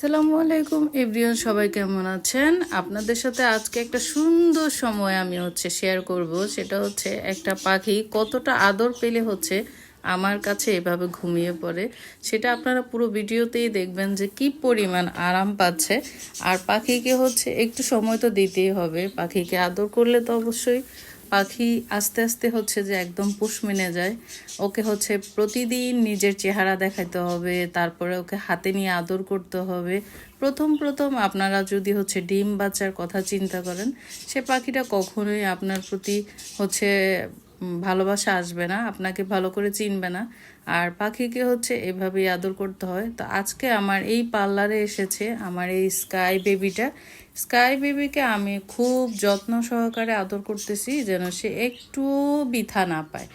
আসসালামু আলাইকুম, এভরিওয়ান সবাই কেমন আছেন? আপনাদের সাথে আজকে একটা সুন্দর সময় আমি হচ্ছে শেয়ার করব। সেটা হচ্ছে একটা পাখি কতটা আদর পেলে হচ্ছে আমার কাছে এভাবে ঘুমিয়ে পড়ে। সেটা আপনারা পুরো ভিডিওতেই দেখবেন যে কি পরিমাণ আরাম পাচ্ছে। আর পাখিকে হচ্ছে একটু সময় তো দিতেই হবে। পাখিকে আদর করলে তো অবশ্যই পাখি আস্তে আস্তে হচ্ছে যে একদম পুষ মেনে যায়। ওকে হচ্ছে প্রতিদিন নিজের চেহারা দেখাইতে হবে, তারপরে ওকে হাতে নিয়ে আদর করতে হবে। প্রথম প্রথম আপনারা যদি হচ্ছে ডিম বাচ্চার কথা চিন্তা করেন, সে পাখিটা কখনোই আপনার প্রতি হচ্ছে ভালোবাসা আসবে না, আপনাকে ভালো করে চিনবে না। আর পাখিকে হচ্ছে এভাবেই আদর করতে হয়। তো আজকে আমার এই পার্লারে এসেছে আমার এই স্কাই বেবিটা। স্কাই বেবিকে আমি খুব যত্ন সহকারে আদর করতেছি যেন সে একটু বিথা না পায়।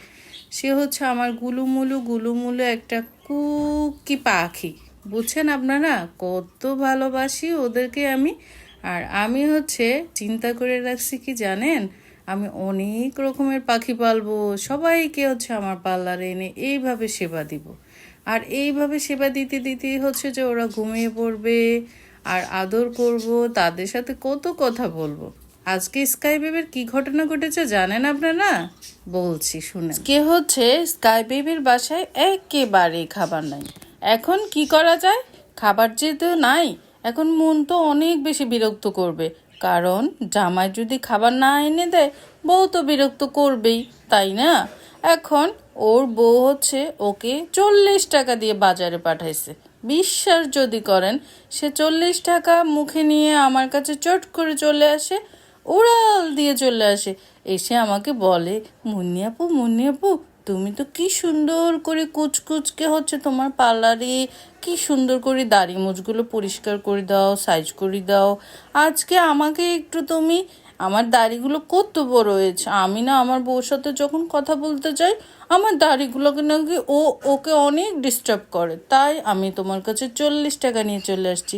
সে হচ্ছে আমার গুলুমুলু গুলুমুলু একটা কুকি পাখি। বুঝছেন আপনারা? কত ভালোবাসি ওদেরকে আমি। আর আমি হচ্ছে চিন্তা করে রাখছি কি জানেন? আমি অনেক রকমের পাখি পালবো, সবাইকে হচ্ছে আমার পার্লারে এনে এইভাবে সেবা দিব। আর এইভাবে সেবা দিতে দিতেই হচ্ছে যে ওরা ঘুমিয়ে পড়বে, আর আদর করব, তাদের সাথে কত কথা বলব। আজকে স্কাই বেবির কি ঘটনা ঘটেছে জানেন আপনারা? বলছি শুনে কে হচ্ছে স্কাই বেবির বাসায় একেবারে খাবার নাই। এখন কি করা যায়? খাবার যেহেতু নাই, এখন মন তো অনেক বেশি বিরক্ত করবে। কারণ জামাই যদি খাবার না এনে দেয়, বউ তো বিরক্ত করবেই, তাই না? এখন ওর বউ হচ্ছে ওকে চল্লিশ টাকা দিয়ে বাজারে পাঠাইছে। বিশ্বাস যদি করেন, সে চল্লিশ টাকা মুখে নিয়ে আমার কাছে চট করে চলে আসে, উড়াল দিয়ে চলে আসে। এসে আমাকে বলে, মুন্নি আপু মুন্নি আপু তুমি তো কি সুন্দর করে কুচকুচকে হচ্ছে তোমার পার্লারে, কি সুন্দর করে দাড়ি মুছগুলো পরিষ্কার করে দাও, সাইজ করে দাও। আজকে আমাকে একটু তুমি, আমার দাড়িগুলো কত বড় হয়েছে। আমি না আমার বউর সাথে যখন কথা বলতে যাই, আমার দাড়িগুলোকে নাকি ও, ওকে অনেক ডিস্টার্ব করে। তাই আমি তোমার কাছে চল্লিশ টাকা নিয়ে চলে আসছি।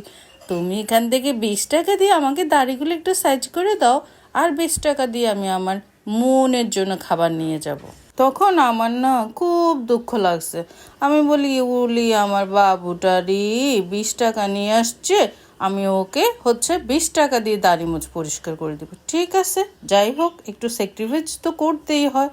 তুমি এখান থেকে বিশ টাকা দিয়ে আমাকে দাড়িগুলো একটু সাইজ করে দাও, আর বিশ টাকা দিয়ে আমি আমার মনের জন্য খাবার নিয়ে যাব। তখন আমার না খুব দুঃখ লাগছে। আমি বলি, উলি, আমার বাবুটারি বিশ টাকা নিয়ে আসছে, আমি ওকে হচ্ছে বিশ টাকা দিয়ে দাড়ি মুছ পরিষ্কার করে দেবো। ঠিক আছে, যাই হোক, একটু স্যাক্রিফাইস তো করতেই হয়।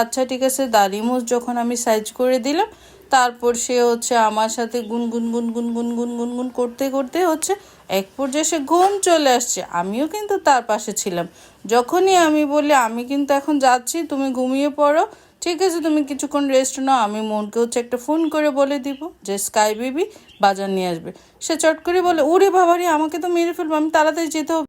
আচ্ছা ঠিক আছে দাড়ি মুছ যখন আমি সাইজ করে দিলাম, তারপর সে হচ্ছে আমার সাথে গুনগুন গুনগুন গুনগুন গুনগুন করতে করতে হচ্ছে এক পর্যায়ে সে ঘুম চলে আসছে। আমিও কিন্তু তার পাশে ছিলাম। যখনই আমি বলি, আমি কিন্তু এখন যাচ্ছি, তুমি ঘুমিয়ে পড়ো, ঠিক আছে, তুমি কিছুক্ষণ রেস্ট নাও। আমি মনকে হচ্ছে একটা ফোন করে বলে দিব যে, স্কাই বেবি, বাজার নিয়ে আসবে। সে চট করে বলে, ওরে বাবারে, আমাকে তো মেরে ফেলব, আমি তাড়াতাড়ি যেতে হবে।